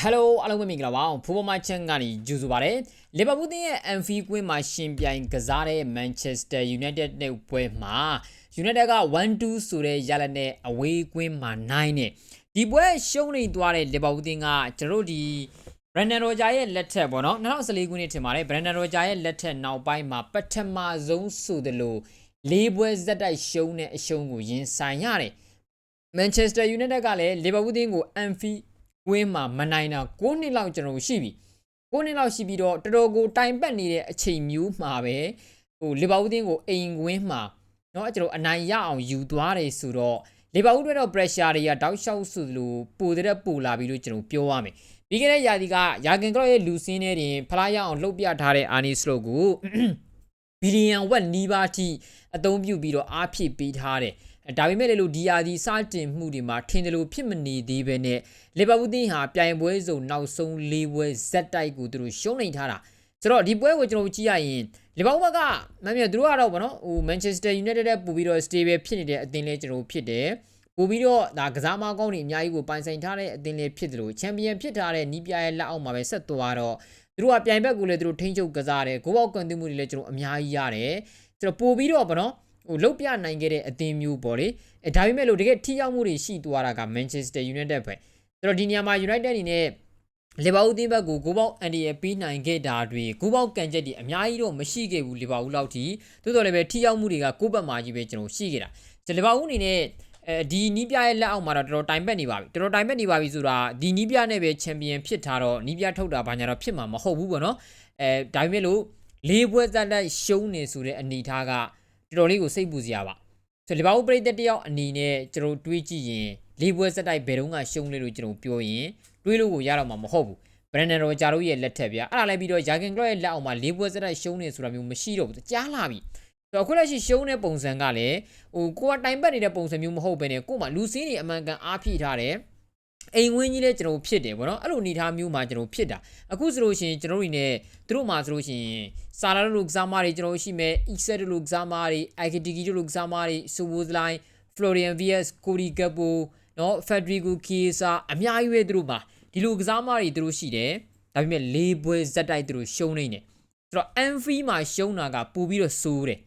ဟယ်လိုအားလုံးပဲမင်္ဂလာပါဖူဘောမချန်ကနေကြိုဆိုပါရစေလီဗာပူးတင်းရဲ့ Anfield ကွင်းမှာရှင်ပြိုင်ကစားတဲ့ Manchester United နဲ့ပွဲမှာ United က1-2ဆိုတဲ့ရလဒ်နဲ့အဝေးကွင်းမှာ9နဲ့ဒီပွဲရှုံးနေသွားတဲ့လီဗာပူးတင်းကကျွန်တော်တို့ဒီ Brandon Roger ရဲ့လက်ထက်ပေါ့နော်2014ခုနှစ်ထင်ပါတယ် Brandon Roger ရဲ့လက်ထက်နောက်ပိုင်းမှာပထမဆုံးဆိုသလိုလေးပွဲဇက်တိုက်ရှုံးတဲ့အရှုံးကိုရင်ဆိုင်ရတယ် Manchester United ကလည်း Liverpool တင်းကို Anfield ဝင်းမှာမနိုင်တာ9နှစ်လောက်ကျွန်တော်တို့ရှိပြီ9နှစ်လောက်ရှိပြီးတော့တော်တော်ကိုတိုင်ပတ်နေတဲ့အချိန်မျိုးမှာပဲဟို Liverpool တင်းကိုအိမ်ဝင်းမှာเนาะကျွန်တော်အနိုင်ရအောင်ယူသွားတယ်ဆိုတော့ Liverpool အတွက်တော့ pressure တွေကတောက်လျှောက်ဆိုလို့ပိုတဲ့ပိုလာပြီလို့ကျွန်တော်ပြောရမယ်ပြီးခဲ့တဲ့ရာသီကယာဂင်ကလော့ရဲ့လူစင်းနဲ့တင်ဖလားရအောင်လှုပ်ပြထားတဲ့အာနီစလိုကို ဘီလီယံဝက်နီးပါးထိအသုံးပြုပြီးတော့အားဖြည့်ပေးထားတယ် ဒါပေမဲ့လေလို့ဒီယာဒီစတင်မှုတွေမှာထင်တယ်လို့ဖြစ်မနေသေးပဲနဲ့လီဗာပူးတင်းဟာပြိုင်ပွဲစုံနောက်ဆုံး၄ပွဲဇက်တိုက်ကိုသူတို့ရှုံးနေထားတာဆိုတော့ဒီပွဲကိုကျွန်တော်ကြည့်ရရင်လီဗာပူးဘက်ကမမ်းမြသူတို့ကတော့ဗောနော်ဟိုမန်ချက်စတာယူနိုက်တက်နဲ့ပူပြီးတော့ stable ဖြစ်နေတဲ့အသင်းလေးကျွန်တော်ဖြစ်တယ်ပို့ပြီးတော့ဒါကစားမကောင်းတွေအများကြီးကိုပိုင်ဆိုင်ထားတဲ့အသင်းလေးဖြစ်တယ်လို့ချန်ပီယံဖြစ်ထားတဲ့နီးပြရဲ့လက်အောက်မှာပဲဆက်သွားတော့သူတို့ကပြိုင်ဘက်ကိုလည်းသူတို့ထိန်းချုပ်ကစားတယ်ဂိုးပေါက်ကွန်တီမှုတွေလည်းကျွန်တော်အများကြီးရတယ်ဆိုတော့ပို့ပြီးတော့ဗောနော် ဟိုလုတ်ပြနိုင်ခဲ့တဲ့အသင်းမျိုးပေါ့လေအဲဒါပေမဲ့လို့တကယ်ထိရောက်မှုတွေရှိသွားတာက Manchester United ပဲဆိုတော့ဒီနေရာမှာ United အနေနဲ့လီဗာပူးအသင်းဘက်ကိုဂိုးပေါက်အန်ဒီရဲ့ပြီးနိုင်ခဲ့တာတွေဂိုးပေါက်ကန်ချက်တွေအများကြီးတော့မရှိခဲ့ဘူးလီဗာပူးလောက်ထိသို့တော်လည်းပဲထိရောက်မှုတွေကကိုယ့်ဘက်မှာကြီးပဲကျွန်တော်ရှိခဲ့တာဆိုလီဗာပူးအနေနဲ့အဲဒီနီးပြရဲ့လက်အောက်မှာတော့တော်တော်တိုင်ပက်နေပါပြီတော်တော်တိုင်ပက်နေပါပြီဆိုတာဒီနီးပြနဲ့ပဲချန်ပီယံဖြစ်ထားတော့နီးပြထုတ်တာဘာညာတော့ဖြစ်မှာမဟုတ်ဘူးပေါ့နော်အဲဒါပေမဲ့လို့လေးပွဲသက်သက်ရှုံးနေဆိုတဲ့အနေအထားက တော်တော်လေးကိုစိတ်ပူစရာပါဆိုလီဗာပူးပရိသတ်တယောက်အနေနဲ့ကျွန်တော်တွေးကြည့်ရင်လေးပွဲသက်တိုက်ဘယ်တော့မှရှုံးလေလို့ကျွန်တော်ပြောရင်တွေးလို့ကိုရတော့မှာမဟုတ်ဘူးဘရန်ဒန်ရောဂျာတို့ရဲ့လက်ထက်ဗျာအဲ့ဒါလည်းပြီးတော့ယာဂင်ကလော့ရဲ့လက်အောက်မှာလေးပွဲသက်တိုက်ရှုံးနေဆိုတာမျိုးမရှိတော့ဘူးကြားလာပြီဆိုတော့အခုလက်ရှိရှုံးတဲ့ပုံစံကလည်းဟိုကိုကတိုင်ပတ်နေတဲ့ပုံစံမျိုးမဟုတ်ဘဲနဲ့ကို့မှာလူစင်းတွေအမှန်ကန်အားဖြည့်ထားတယ် အိမ်ဝင်းကြီးလည်းကျွန်တော်ဖြစ်တယ်ဗောနော်အဲ့လိုအနေထားမျိုးမှာကျွန်တော်ဖြစ်တာအခုဆိုလို့ရှိရင်ကျွန်တော်တို့နေသူတို့မှာဆိုလို့ရှိရင်စာလာတို့လူကစားမတွေကျွန်တော်ရှိမယ် Excel တို့လူကစားမတွေ IKTG တို့လူကစားမတွေ Soboslai Florian Vias Cody Gakpo နော် Federico Chiesa အများကြီးပဲသူတို့မှာဒီလူကစားမတွေသူတို့ရှိတယ်ဒါပေမဲ့လေးပွဲဇက်တိုက်သူတို့ရှုံးနေတယ်ဆိုတော့ Anfi မှာရှုံးတာကပို့ပြီးတော့စိုးတယ်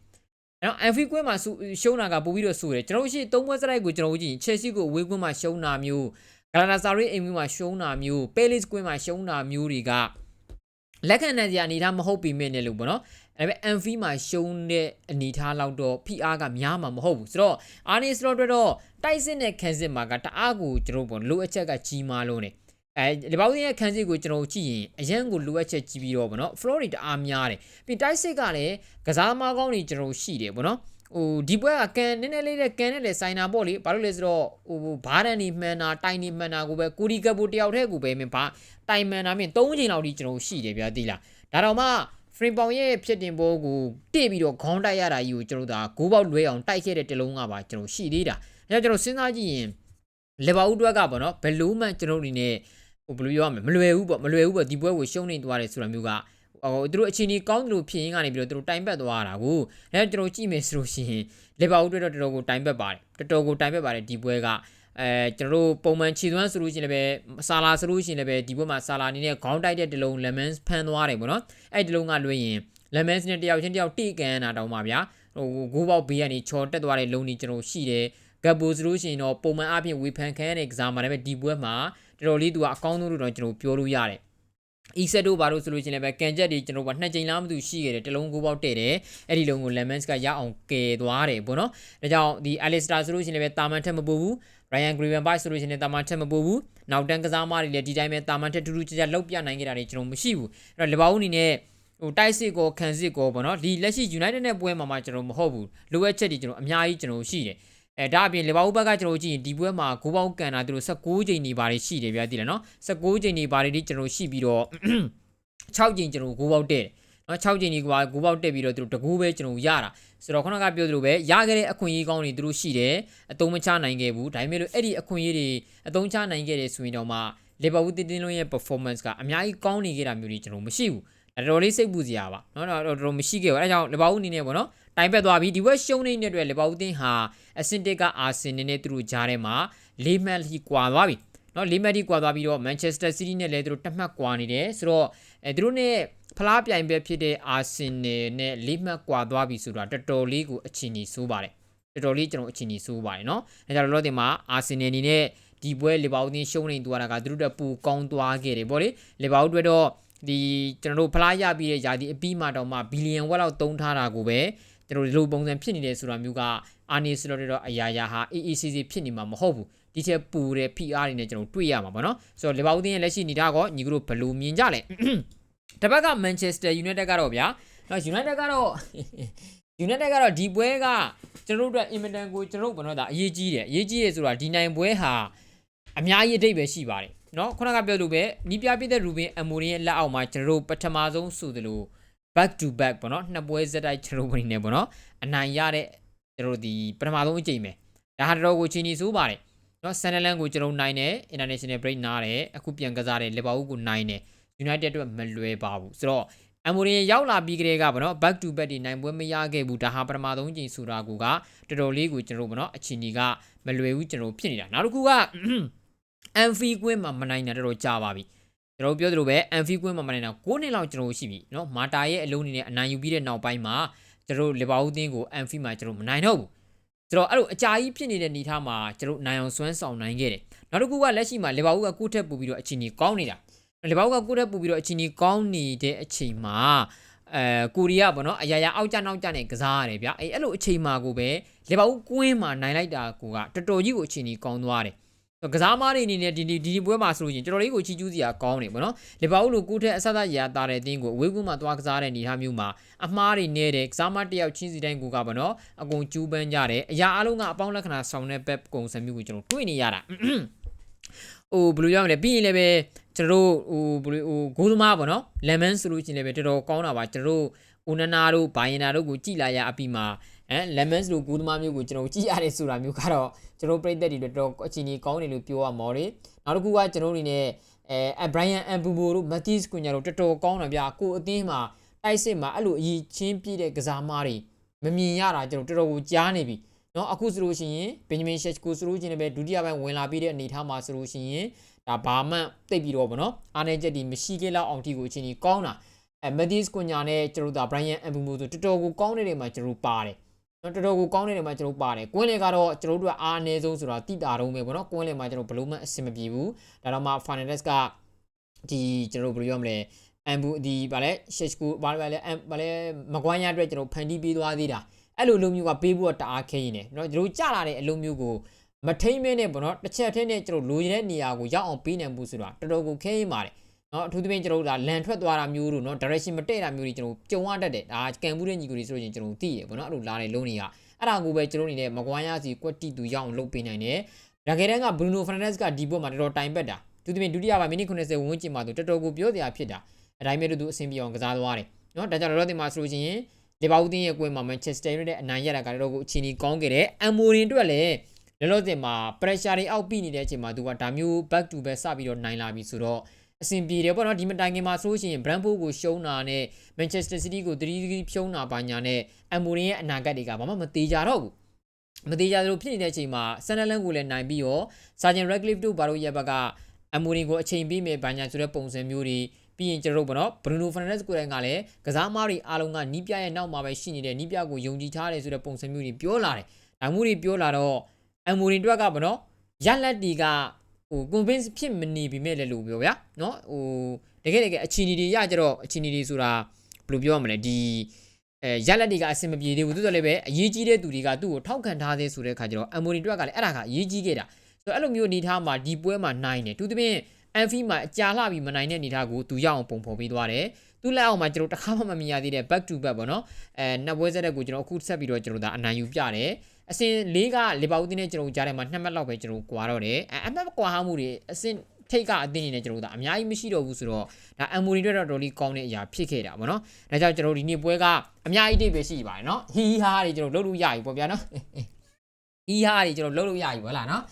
အဲ့တော့ Anfield ကွင်းမှာရှုံးတာကပို့ပြီးတော့ဆိုတယ်ကျွန်တော်တို့ရှိသုံးပွဲစတိုက်ကိုကျွန်တော်တို့ကြည့်ရင် Chelsea ကိုအဝေးကွင်းမှာရှုံးတာမျိုး Galatasaray အိမ်ကွင်းမှာရှုံးတာမျိုး Palace ကွင်းမှာရှုံးတာမျိုးတွေကလက်ခံနိုင်စရာအနေထားမဟုတ်ပြီမဲ့နဲ့လို့ပေါ့နော်အဲ့ဒါပေမဲ့ Anfield မှာရှုံးတဲ့အနေထားလောက်တော့ PR ကများမှာမဟုတ်ဘူးဆိုတော့ Arne Slot အတွက်တော့တိုက်စစ်နဲ့ခံစစ်မှာကတအားကိုကျွန်တော်ပေါ့လိုအပ်ချက်ကကြီးမားလို့နေအဲဒီဘောင်းရဲ့ခန်းစီကိုကျွန်တော်ကြည့်ရင်အရန်ကိုလိုအပ်ချက်ကြီးပြီးတော့ဗောနော် floor တွေတအားများတယ်ပြီးတိုက်စစ်ကလည်းကစားမကောင်းတွေကျွန်တော်ရှိတယ်ဗောနော် ဟိုဒီပွဲကကန်နည်းနည်းလေးတဲ့ကန်နဲ့လေဆိုင်နာပေါ့လေဘာလို့လဲဆိုတော့ဟိုဘားဒန်နေမှန်တာတိုင်နေမှန်တာကိုပဲကိုရီကပ်ဘူတယောက်တည်းကိုပဲမင်းဘာတိုင်မှန်တာမင်း၃ချိန်လောက်ဒီကျွန်တော်ရှိတယ်ဗျာတိလားဒါတော့မှဖရင်ပေါင်ရဲ့ဖြစ်တင်ဘောကိုတိပြီးတော့ခေါင်းတိုက်ရတာကြီးကိုကျွန်တော်ဒါဂိုးပေါက်လွဲအောင်တိုက်ခဲ့တဲ့တလုံးကပါကျွန်တော်ရှိသေးတာအဲကျွန်တော်စဉ်းစားကြည့်ရင်လေဘာဦးတွက်ကပေါ့နော်ဘယ်လိုမှကျွန်တော်အနေနဲ့ဟိုဘယ်လိုပြောရမလဲမလွယ်ဘူးပေါ့မလွယ်ဘူးပေါ့ဒီပွဲကိုရှုံးနေသွားတယ်ဆိုတာမျိုးက ဟိုသူတို့အချင်းကြီးကောင်းတယ်လို့ဖြစ်ရင်းကနေပြီးတော့သူတို့တိုင်ပတ်သွားတာကိုအဲကျွန်တော်ကြည့်မယ်ဆိုလို့ရှိရင်လေဘာဦးတွက်တော့တော်တော်ကိုတိုင်ပတ်ပါတယ်တော်တော်ကိုတိုင်ပတ်ပါတယ်ဒီပွဲကအဲကျွန်တော်တို့ပုံမှန်ခြေသွမ်းဆိုလို့ရှိရင်လည်းပဲဆာလာဆိုလို့ရှိရင်လည်းပဲဒီဘက်မှာဆာလာအနေနဲ့ခေါင်းတိုက်တဲ့တလုံး lemons ဖန်သွားတယ်ပေါ့နော်အဲ့ဒီတလုံးကလွှဲရင် lemons နဲ့တယောက်ချင်းတယောက်တိကန်တာတောင်းပါဗျာဟိုဂိုးပေါက်ဘေးကနေချော်တက်သွားတဲ့လုံးကြီးကျွန်တော်ရှိတယ်ဂပ်ဘူဆိုလို့ရှိရင်တော့ပုံမှန်အပြင်ဝေဖန်ခံရတဲ့ကစားမှာလည်းပဲဒီပွဲမှာတော်တော်လေးသူကအကောင်းဆုံးလို့တော့ကျွန်တော်ပြောလို့ရတယ် အီဆက်တို့ဘာလို့ဆိုလို့ရှိရင်လည်းပဲကန်ချက်တွေကျွန်တော်ကနှစ်ကြိမ်လားမသိရှိခဲ့တယ်တလုံးကိုပေါက်တဲ့တယ်အဲ့ဒီလုံးကို lemons ကရအောင်ကယ်သွားတယ်ပေါ့နော်ဒါကြောင့်ဒီ alistair ဆိုလို့ရှိရင်လည်းပဲတာမန်ထက်မပိုဘူး Ryan Gravenberch ဆိုလို့ရှိရင်တာမန်ထက်မပိုဘူးနောက်တန်းကစားမတွေလည်းဒီတိုင်းပဲတာမန်ထက်တူတူကြကြလောက်ပြနိုင်ခဲ့တာတွေကျွန်တော်မရှိဘူးအဲ့တော့လဘာဦးအနေနဲ့ဟိုတိုက်စစ်ကိုခံစစ်ကိုပေါ့နော်ဒီလက်ရှိ United နဲ့ပွဲမှာမှကျွန်တော်မဟုတ်ဘူးလိုအပ်ချက်တွေကျွန်တော်အများကြီးကျွန်တော်ရှိတယ် အဲဒါအပြင်လေဘာဦးဘက်ကကျွန်တော်ကြည့်ရင်ဒီပွဲမှာဂိုးပေါက်ကန်တာသူတို့16ချိန်နေပါတွေရှိတယ်ဗျာသိလားနော်16ချိန်နေပါတွေဒီကျွန်တော်ရှိပြီးတော့6ချိန်ကျွန်တော်ဂိုးပေါက်တဲ့နော်6ချိန်ဒီကွာဂိုးပေါက်တက်ပြီးတော့သူတို့တကူပဲကျွန်တော်ရတာဆိုတော့ခုနကပြောသလိုပဲရခဲ့တဲ့အခွင့်အရေးကောင်းတွေသူတို့ရှိတယ်အတုံးမချနိုင်ခဲ့ဘူးဒါပေမဲ့လို့အဲ့ဒီအခွင့်အရေးတွေအတုံးချနိုင်ခဲ့တယ်ဆိုရင်တော့မှလီဗာပူးတင်းတင်းလုံးရဲ့ performance ကအများကြီးကောင်းနေခဲ့တာမျိုးတွေကျွန်တော်မရှိဘူးတော်တော်လေးစိတ်ပူစရာပါเนาะတော်တော်မရှိခဲ့ဘူးအဲဒါကြောင့်လီဗာပူးအနေနဲ့ပေါ့နော် တိုင်ပက်သွားပြီဒီဘက်ရှုံးနေတဲ့အတွက်လီဗာပူးတင်းဟာအဆင့်တစ်ကအာဆင်နယ်နဲ့သူတို့ကြားထဲမှာ၄မှတ်လိကွာသွားပြီနော်၄မှတ်ထိကွာသွားပြီးတော့ Manchester City နဲ့လည်းသူတို့တစ်မှတ်ကွာနေတယ်ဆိုတော့အဲသူတို့နဲ့ဖလားပြိုင်ပွဲဖြစ်တဲ့ Arsenal နဲ့၄မှတ်ကွာသွားပြီဆိုတာတော်တော်လေးကိုအချင်းကြီးဆိုးပါတယ်တော်တော်လေးကျွန်တော်အချင်းကြီးဆိုးပါတယ်နော်အဲကြောင့်လောလောဆယ်မှာ Arsenal အနေနဲ့ဒီပွဲလီဗာပူးတင်းရှုံးနေသူရတာကသူတို့တက်ပူကောင်းသွားခဲ့တယ်ဗောလေလီဗာပူးအတွက်တော့ဒီကျွန်တော်တို့ဖလားရပြီးတဲ့ယာဒီအပြီးမှတော့မှဘီလီယံဝက်လောက်သုံးထားတာကိုပဲ ကျွန်တော်ဒီလိုပုံစံဖြစ်နေတယ်ဆိုတာမျိုးကအာနီစလော်တော့အရာရာဟာ AACC ဖြစ်နေမှာမဟုတ်ဘူးဒီချက်ပူတဲ့ PR တွေနဲ့ကျွန်တော်တွေ့ရမှာပေါ့နော်ဆိုတော့လီဗာပူးတင်းရဲ့လက်ရှိနေတာကောညီကတို့ဘယ်လိုမြင်ကြလဲတစ်ဘက်က Manchester United ကတော့ဗျာနော် United ကတော့ United ကတော့ဒီပွဲကကျွန်တော်တို့အတွက် Inter ကိုကျွန်တော်တို့ဘယ်တော့ဒါအရေးကြီးတယ်အရေးကြီးတယ်ဆိုတာဒီနိုင်ပွဲဟာအများကြီးအတိတ်ပဲရှိပါတယ်နော်ခုနကပြောလို့ပဲနီးပြပြတဲ့ Ruben Amorim ရဲ့လက်အောက်မှာကျွန်တော်တို့ပထမဆုံးဆိုသလို back to back ပေါ့နော်နှစ်ပွဲဇက်တိုက်ကျွန်တော်တို့ဝင်နေပေါ့နော်အနိုင်ရတဲ့ကျွန်တော်တို့ဒီပထမဆုံးအကြိမ်ပဲဒါဟာတော်ကိုချီနီဆိုးပါတယ်နော်ဆန်နလန်ကိုကျွန်တော်နိုင်တယ် international break နားတယ်အခုပြန်ကစားတယ်လီဗာပူးကိုနိုင်တယ် United အတွက်မလွယ်ပါဘူးဆိုတော့အမိုရင်ရောက်လာပြီးကလေးကဗောနော် back to back ဒီနိုင်ပွဲမရခဲ့ဘူးဒါဟာပထမဆုံးကြိမ်ဆိုတာကတော်တော်လေးကိုကျွန်တော်ဗောနော်အချင်းကြီးကမလွယ်ဘူးကျွန်တော်ဖြစ်နေတာနောက်တစ်ခုကအန်ဖီကွင်းမှာမနိုင်တာတော်တော်ကြာပါပြီ ကျွန်တော်ပြောသလိုပဲအန်ဖီကွင်းမှာမနိုင်တာ9နှစ်လောက်ကျွန်တော်ရှိပြီเนาะမာတာရဲ့အလုံးအနေနဲ့အနိုင်ယူပြီးတဲ့နောက်ပိုင်းမှာကျွန်တော်လီဗာပူးတင်းကိုအန်ဖီမှာကျွန်တော်မနိုင်တော့ဘူးဆိုတော့အဲ့လိုအကြာကြီးဖြစ်နေတဲ့နေသားမှာကျွန်တော်နိုင်အောင်စွမ်းဆောင်နိုင်ခဲ့တယ်နောက်တစ်ခုကလက်ရှိမှာလီဗာပူးကကိုယ့်ထက်ပိုပြီးတော့အချင်းကြီးကောင်းနေတာလီဗာပူးကကိုယ့်ထက်ပိုပြီးတော့အချင်းကြီးကောင်းနေတဲ့အချိန်မှာအဲကိုရီးယားပေါ့နော်အရာရာအောက်ကျနောက်ကျနဲ့ကစားရတယ်ဗျအဲအဲ့လိုအချိန်မှာကိုပဲလီဗာပူးကွင်းမှာနိုင်လိုက်တာကိုကတော်တော်ကြီးကိုအချင်းကြီးကောင်းသွားတယ် ကစားမားတွေအနေနဲ့ဒီဒီဒီပွဲမှာဆိုလို့ရှိရင်တော်တော်လေးကိုချီကျူးစရာကောင်းတယ်ပေါ့နော်လီဗာပူးလိုကိုထက်အဆအဆရာတာတဲ့အသင်းကိုအဝေးကူးမှာသွားကစားတဲ့အနေအထားမျိုးမှာအမှားတွေနေတယ်ကစားမားတစ်ယောက်ချင်းစီတိုင်းကိုကပေါ့နော်အကုန်ကျူးပန်းကြတယ်အရာအလုံးကအပေါင်းလက္ခဏာဆောင်တဲ့ဘက်ကုံစံမျိုးကိုကျွန်တော်တွေ့နေရတာဟိုဘယ်လိုပြောမလဲပြီးရင်လည်းပဲကျွန်တော်တို့ဟိုဘယ်လိုဟိုဂိုးသမားပေါ့နော်လမ်မန်ဆိုလို့ရှိရင်လည်းပဲတော်တော်ကောင်းတာပါကျွန်တော်တို့အိုနနာတို့ဘိုင်ယနာတို့ကိုကြည်လာရအပြီးမှာ အဲလမ်မန်စ်လိုဂိုးသမားမျိုးကိုကျွန်တော်ကြည်ရတယ်ဆိုတာမျိုးကတော့ကျွန်တော်ပြိသက်တွေတော်တော်အချင်းကြီးကောင်းတယ်လို့ပြောရမှာလေနောက်တစ်ခုကကျွန်တော်အနေနဲ့အဲဘရိုင်ယန်အမ်ဘူဘိုတို့မတ်တီးစ်ကွန်ညာတို့တော်တော်ကောင်းတာဗျာကိုအသင်းမှာတိုက်စစ်မှာအဲ့လိုအကြီးချင်းပြည့်တဲ့ကစားမားတွေမမြင်ရတာကျွန်တော်တော်တော်ကိုကြားနေပြီเนาะအခုဆိုလို့ရှိရင်ဘင်ဂျမင်ရှက်ကိုဆိုလို့ရှိရင်လည်းဒုတိယပိုင်းဝင်လာပြီးတဲ့အနေအထားမှာဆိုလို့ရှိရင်ဒါဘာမှတိတ်ပြီးတော့ဗောနော်အားနေချက်ဒီမရှိခဲ့လောက်အောင်ထိကိုအချင်းကြီးကောင်းတာအဲမက်ဒီစ်ကွန်ညာနဲ့ကျွန်တော်တို့ဒါဘရိုင်ယန်အမ်ဘူဘိုဆိုတော်တော်ကိုကောင်းနေတဲ့မှာကျွန်တော်ပါတယ် နော်တော်တော်ကိုကောင်းနေတယ်မှာကျွန်တော်ပါတယ်ကွင်းလေကတော့ကျွန်တော်တို့ကအားအနည်းဆုံးဆိုတာတိတာတော့ပဲပေါ့နော်ကွင်းလေမှာကျွန်တော်ဘလို့မှအဆင်မပြေဘူးဒါတော့မှ finalist ကဒီကျွန်တော်ဘယ်လိုပြောမလဲအမ်ဘူဒီဗာလဲရှက်ကူဗာလဲဗာလဲမကွိုင်းရအတွက်ကျွန်တော်ဖန်တီးပေးသွားသေးတာအဲ့လိုလိုမျိုးကပေးဖို့တအားခဲရင်နေနော်ကျွန်တော်ကြလာတဲ့အလုံးမျိုးကိုမထိမ့်မဲနဲ့ပေါ့နော်တစ်ချက်ထဲနဲ့ကျွန်တော်လိုချင်တဲ့နေရာကိုရောက်အောင်ပေးနိုင်မှုဆိုတာတော်တော်ကိုခဲရင်ပါတယ် နော်အထူးသဖြင့်ကျွန်တော်တို့ဒါလန်ထွက်သွားတာမျိုးတို့နော် direction မတည့်တာမျိုးတွေကျွန်တော်ကြုံရတတ်တယ်ဒါကန်ဘူးတဲ့ညီကိုတွေဆိုရင်ကျွန်တော်သိတယ်ပေါ့နော်အဲ့လိုလာတဲ့လုံးတွေကအဲ့ဒါကိုပဲကျွန်တော်အနေနဲ့မကွာရစီကွက်တီတူရအောင်လုပ်ပေးနိုင်တယ်ဒါကြတဲ့ကဘရူနိုဖရန်ဒက်စ်ကဒီဘောမှာတော်တော်တိုင်ပက်တာသူသဖြင့်ဒုတိယပိုင်းမိနစ်90ဝန်းကျင်မှာသူတော်တော်ကိုပြောစရာဖြစ်တာအတိုင်းမဲ့သူအဆင်ပြေအောင်ကစားသွားတယ်နော်ဒါကြောင့်လောလောဆယ်မှာဆိုလို့ရှိရင်လီဗာပူးတင်းရဲ့ကွင်းမှာမန်ချက်စတာယူနိုက်တက်အနိုင်ရတာကတော်တော်ကိုအချိန်ကြီးကောင်းခဲ့တယ်အမ်မိုရင်အတွက်လည်းလောလောဆယ်မှာ pressure တွေအောက်ပြီးနေတဲ့အချိန်မှာသူကဒါမျိုး back to back စပြီးတော့နိုင်လာပြီဆိုတော့ အဆင်ပြေတယ်ပေါ့နော်ဒီမတိုင်ခင်မှာဆိုရှင် Brentford ကိုရှုံးတာနဲ့ Manchester City ကို3-3ဖြုံးတာပါညာနဲ့အမ်မိုရင်ရဲ့အနာဂတ်တွေကဘာမှမသေးကြတော့ဘူးမသေးကြသလိုဖြစ်နေတဲ့အချိန်မှာဆန်နလန်ကိုလည်းနိုင်ပြီးတော့ Sergeant Radcliffe တို့ဘာလို့ရဲ့ဘက်ကအမိုရင်ကိုအချိန်ပေးမယ်ဘာညာဆိုတဲ့ပုံစံမျိုးတွေပြီးရင်ကျွန်တော်တို့ဗောနော်ဘရူနိုဖာနက်စ်ကိုယ်တိုင်ကလည်းကစားမားတွေအားလုံးကနီးပြရဲ့နောက်မှာပဲရှိနေတဲ့နီးပြကိုယုံကြည်ထားတယ်ဆိုတဲ့ပုံစံမျိုးတွေပြောလာတယ်။ဒါမျိုးတွေပြောလာတော့အမိုရင်တွက်ကဗောနော်ရက်လက်တီက ဟို convince ဖြစ်မနေပြီမဲ့လည်းလို့ပြောဗျာနော်ဟိုတကယ်တကယ်အချီနီတွေရကြတော့အချီနီတွေဆိုတာဘယ်လိုပြောရမလဲဒီအဲရက်လက်တွေကအဆင်မပြေသေးဘူးသူတို့လည်းပဲအရေးကြီးတဲ့သူတွေကသူ့ကိုထောက်ခံထားသေးဆိုတဲ့ခါကျတော့အမိုနီတွက်ကလည်းအဲ့ဒါကအရေးကြီးခဲ့တာဆိုတော့အဲ့လိုမျိုးအနေထားမှာဒီပွဲမှာနိုင်တယ်သူသဖြင့်အန်ဖီမှာအကြာလှပြီးမနိုင်တဲ့အနေထားကိုသူရအောင်ပုံဖော်ပေးသွားတယ်သူလက်အောက်မှာကျွန်တော်တစ်ခါမှမမြင်ရသေးတဲ့ back to back ပေါ့နော်အဲနှစ်ပွဲဆက်တဲ့ကိုကျွန်တော်အခုဆက်ပြီးတော့ကျွန်တော်ဒါအနိုင်ယူပြတယ် အစင်လေးကလီဗာပူးတင်းနဲ့ကျွန်တော်ကြားထဲမှာနှစ်မှတ်လောက်ပဲကျွန်တော်ကွာတော့တယ်အဲအမှတ်ကွာဟမှုတွေအစင်ထိတ်ကအသင်းနေနဲ့ကျွန်တော်တို့ဒါအများကြီးမရှိတော့ဘူးဆိုတော့ဒါအမ်မိုရီတွေတော့တော်လေးကောင်းတဲ့အရာဖြစ်ခဲ့တာဗောနော်ဒါကြောင့်ကျွန်တော်ဒီနေ့ပွဲကအများကြီးတိတ်ပဲရှိပါတယ်နော်ဟီဟာတွေကျွန်တော်လှုပ်လို့ရပြီပေါ့ဗျာနော်ဟီဟာတွေကျွန်တော်လှုပ်လို့ရပြီဗောလားနော်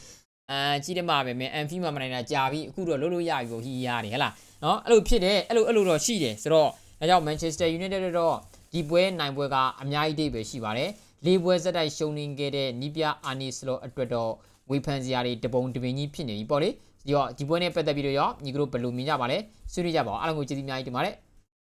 အာကြီးတယ်မှာပဲမင်းအန်ဖီမှာမနိုင်တာကြာပြီအခုတော့လှုပ်လို့ရပြီပေါ့ဟီဟာတွေဟဲ့လားနော်အဲ့လိုဖြစ်တယ်အဲ့လိုအဲ့လိုတော့ရှိတယ်ဆိုတော့ဒါကြောင့် Manchester United တော့ဒီပွဲနိုင်ပွဲကအများကြီးတိတ်ပဲရှိပါတယ် လေးပွဲစက်တိုက်ရှုံးနေခဲ့တဲ့နီးပြအာနီစလောအတွက်တော့ဝေဖန်စရာတွေတပုံတပင်ကြီးဖြစ်နေပြီပေါ့လေဒီတော့ဒီပွဲနဲ့ပတ်သက်ပြီးတော့ရောညီကတို့ဘယ်လိုမြင်ကြပါလဲဆွေးနွေးကြပါဦးအားလုံးကိုကျေးဇူးအများကြီးတင်ပါတယ်